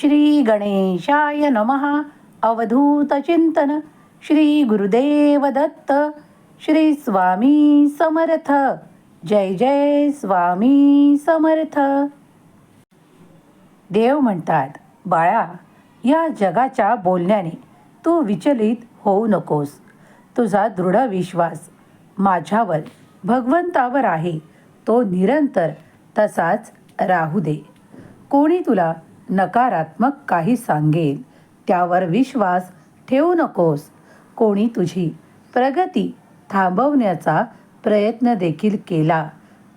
श्री गणेशाय नमः. अवधूत चिंतन. श्री गुरुदेव दत्त. श्री स्वामी समर्थ. जय जय स्वामी समर्थ. देव म्हणतात बाळा या जगाच्या बोलण्याने तू विचलित होऊ नकोस. तुझा दृढ विश्वास माझ्यावर भगवंतावर आहे. तो निरंतर तसाच राहू दे. कोणी तुला नकारात्मक काही सांगेल. त्यावर विश्वास ठेवू नकोस. कोणी तुझी प्रगती थांबवण्याचा प्रयत्न देखील केला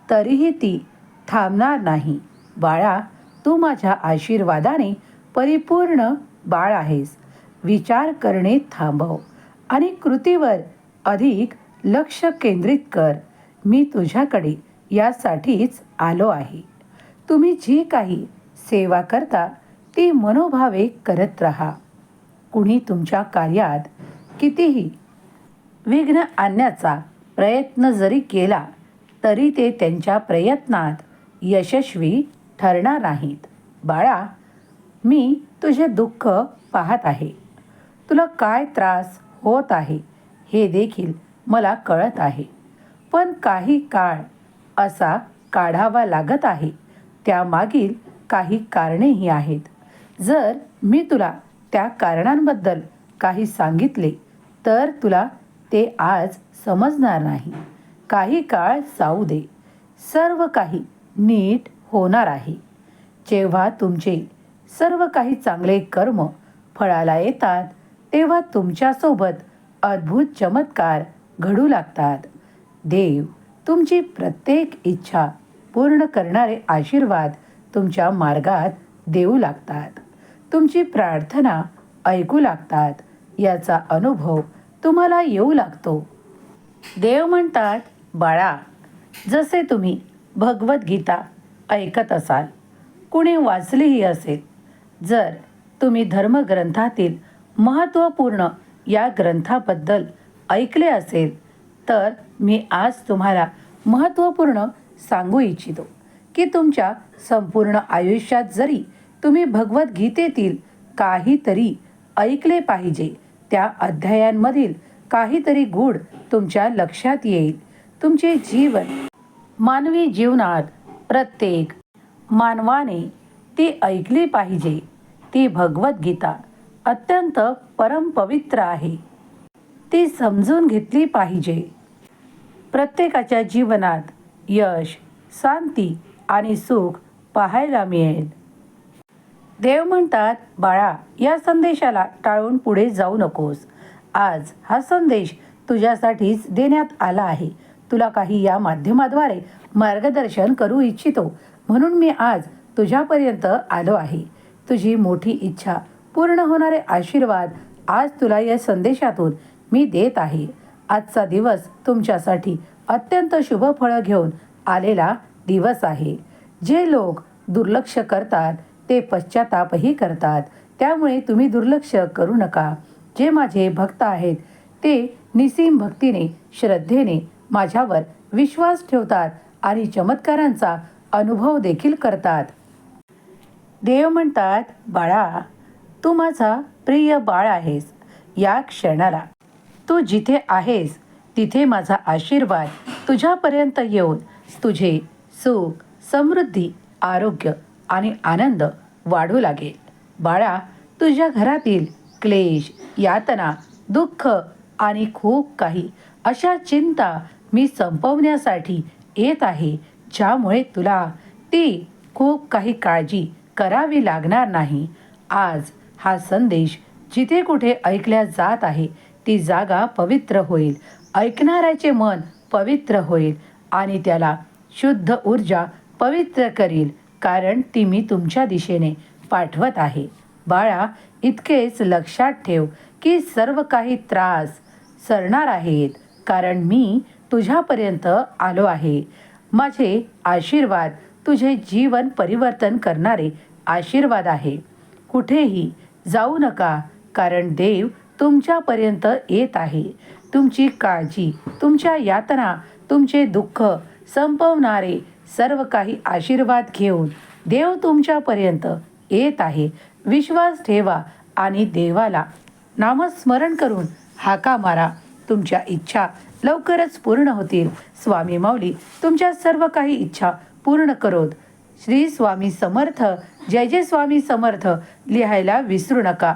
तरीही ती थांबणार नाही. बाळा तू माझ्या आशीर्वादाने परिपूर्ण बाळ आहेस. विचार करणे थांबव आणि कृतीवर अधिक लक्ष केंद्रित कर. मी तुझ्याकडे यासाठीच आलो आहे. तुम्ही जी काही सेवा करता ती मनोभावे करत राहा. कुणी तुमच्या कार्यात कितीही विघ्न आणण्याचा प्रयत्न जरी केला तरी ते त्यांच्या प्रयत्नात यशस्वी ठरणार नाहीत. बाळा मी तुझे दुःख पाहत आहे. तुला काय त्रास होत आहे हे देखील मला कळत आहे. पण काही काळ असा काढावा लागत आहे. त्यामागील काही कारणेही आहेत. जर मी तुला त्या कारणांबद्दल काही सांगितले तर तुला ते आज समजणार नाही. काही काळ जाऊ दे. सर्व काही नीट होणार आहे. जेव्हा तुमचे सर्व काही चांगले कर्म फळाला येतात तेव्हा तुमच्यासोबत अद्भुत चमत्कार घडू लागतात. देव तुमची प्रत्येक इच्छा पूर्ण करणारे आशीर्वाद तुमच्या मार्गात देऊ लागतात. तुमची प्रार्थना ऐकू लागतात. याचा अनुभव तुम्हाला येऊ लागतो. देव म्हणतात बाळा जसे तुम्ही भगवद्गीता ऐकत असाल कुणी वाचलीही असेल जर तुम्ही धर्मग्रंथातील महत्त्वपूर्ण या ग्रंथाबद्दल ऐकले असेल तर मी आज तुम्हाला महत्त्वपूर्ण सांगू इच्छितो. की तुमच्या संपूर्ण आयुष्यात जरी तुम्ही भगवद्गीतेतील काहीतरी ऐकले पाहिजे त्या अध्यायांमधील काहीतरी गूढ तुमच्या लक्षात येईल. तुमचे जीवन मानवी जीवनात प्रत्येक मानवाने ती ऐकली पाहिजे. ती भगवद्गीता अत्यंत परमपवित्र आहे. ती समजून घेतली पाहिजे. प्रत्येकाच्या जीवनात यश शांती आणि सुख पाहायला मिळेल. देव म्हणतात बाळा या संदेशाला टाळून पुढे जाऊ नकोस. आज हा संदेश तुझ्यासाठीच देण्यात आला आहे. तुला काही या माध्यमाद्वारे मार्गदर्शन करू इच्छितो. म्हणून मी आज तुझ्यापर्यंत आलो आहे. तुझी मोठी इच्छा पूर्ण होणारे आशीर्वाद आज तुला या संदेशातून मी देत आहे. आजचा दिवस तुमच्यासाठी अत्यंत शुभ फळं घेऊन आलेला दिवस आहे. जे लोक दुर्लक्ष करतात ते पश्चातापही करतात. त्यामुळे तुम्ही दुर्लक्ष करू नका. जे माझे भक्त आहेत ते निसीम भक्तीने श्रद्धेने माझ्यावर विश्वास ठेवतात आणि चमत्कारांचा अनुभव देखील करतात. देव म्हणतात बाळा तू माझा प्रिय बाळ आहेस. या क्षणाला तू जिथे आहेस तिथे माझा आशीर्वाद तुझ्यापर्यंत येऊन तुझे सुख समृद्धी आरोग्य आणि आनंद वाढू लागेल. बाळा तुझ्या घरातील क्लेश यातना दुःख आणि खूप काही अशा चिंता मी संपवण्यासाठी येत आहे ज्यामुळे तुला ती खूप काही काळजी करावी लागणार नाही. आज हा संदेश जिथे कुठे ऐकल्या जात आहे ती जागा पवित्र होईल. ऐकणाऱ्याचे मन पवित्र होईल आणि त्याला शुद्ध ऊर्जा पवित्र करील कारण ती मी तुमच्या दिशेने पाठवत आहे. बाळा इतकेच लक्षात ठेव की सर्व काही त्रास सरणार आहेत कारण मी तुझ्यापर्यंत आलो आहे. माझे आशीर्वाद तुझे जीवन परिवर्तन करणारे आशीर्वाद आहे. कुठेही जाऊ नका कारण देव तुमच्यापर्यंत येत आहे. तुमची काळजी तुमच्या यातना तुमचे दुःख संपवणारे सर्व काही आशीर्वाद घेऊन देव तुमच्यापर्यंत येत आहे. विश्वास ठेवा आणि देवाला नामस्मरण करून हाका मारा. तुमच्या इच्छा लवकरच पूर्ण होतील. स्वामी माऊली तुमच्या सर्व काही इच्छा पूर्ण करोत. श्री स्वामी समर्थ जय जय स्वामी समर्थ लिहायला विसरू नका.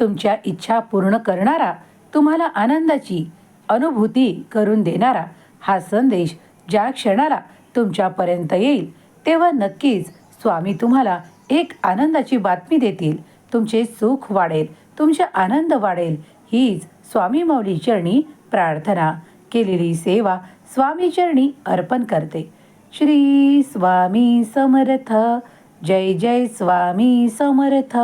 तुमच्या इच्छा पूर्ण करणारा तुम्हाला आनंदाची अनुभूती करून देणारा हा संदेश ज्या क्षणाला तुमच्यापर्यंत येईल तेव्हा नक्कीच स्वामी तुम्हाला एक आनंदाची बातमी देतील. तुमचे सुख वाढेल तुमचे आनंद वाढेल हीच स्वामी माऊली चरणी प्रार्थना. केलेली सेवा स्वामी चरणी अर्पण करते. श्री स्वामी समर्थ. जय जय स्वामी समर्थ.